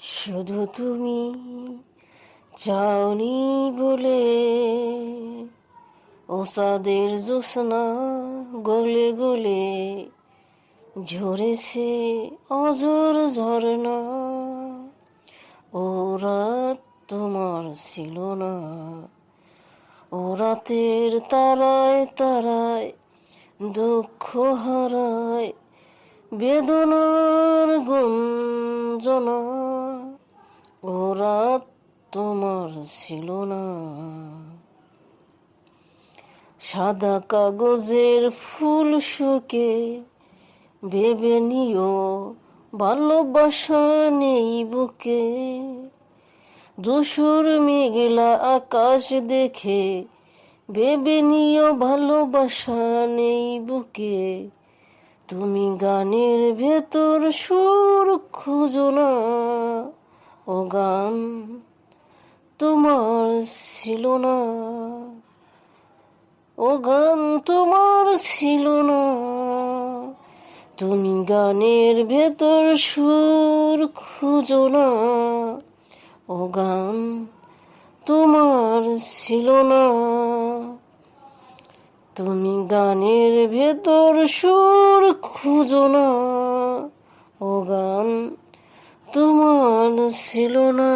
শুধু তুমি চাওনি বলে ওসাদের জোসনা গলে গলে ঝরেছে অজর ঝরনা ও রাত তোমার ছিল না। ও রাতের তারায় তারায় দুঃখ হারায় বেদনার গুঞ্জনা। ও রাত তোমার ছিল না। সাদা কাগজের ফুল শুকে ভেবে নিও, ভালোবাসা নেই বুকে। দুসুর মেঘলা আকাশ দেখে ভেবে নিও, ভালোবাসা নেই বুকে। তুমি গানের ভেতর সুর খুঁজো না। ও গান তোমার ছিল না। ও গান তোমার ছিল না। তুমি গানের ভেতর সুর খুঁজো না। ও গান তোমার ছিল না। তুমি গানের ভেতর সুর খুঁজো না। ও গান ছিল না।